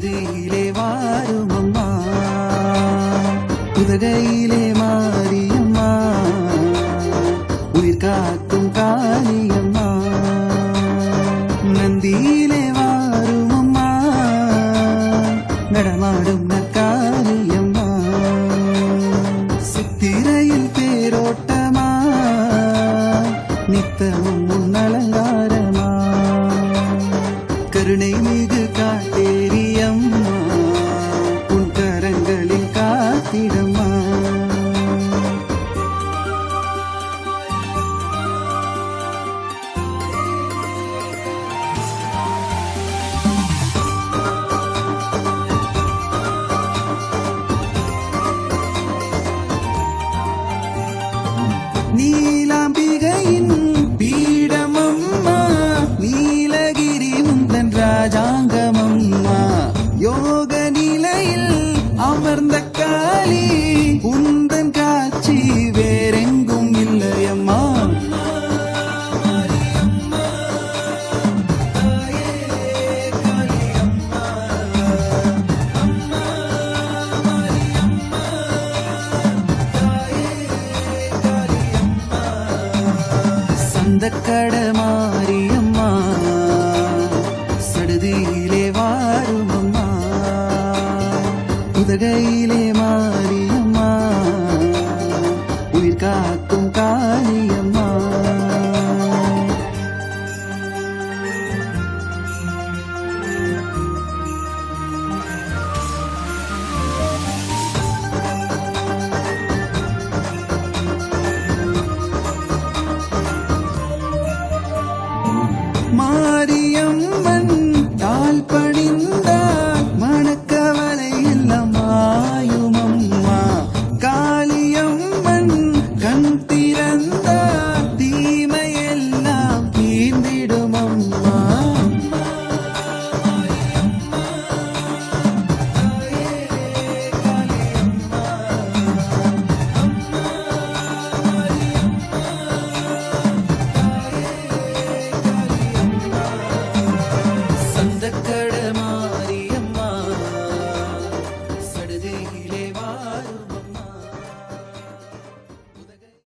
കഴുതയിലെ വാരുമമ്മ കുതകയിലെ മാരിയമ്മ ഉയിർ കാക്കും കാലിയമ്മ നന്ദിയിലെ വാരുമമ്മ നടമാടുന്ന കാലിയമ്മ സുത്തിരയിൽ പേരോട്ടമാ നിത്യവും ഉന്നലങ്കാരം நீலாம்பிகையின் பீடமம்மா நீலகிரி முந்தன் ராஜாங்கமம்மா. யோக நிலையில் அமர்ந்த காளி உன் சதக்கட மாரியம்மா சடுதியிலே வாருமம்மா. உதகையிலே மாரியம்மா. உயிர் காக்கும் காளியம்மா.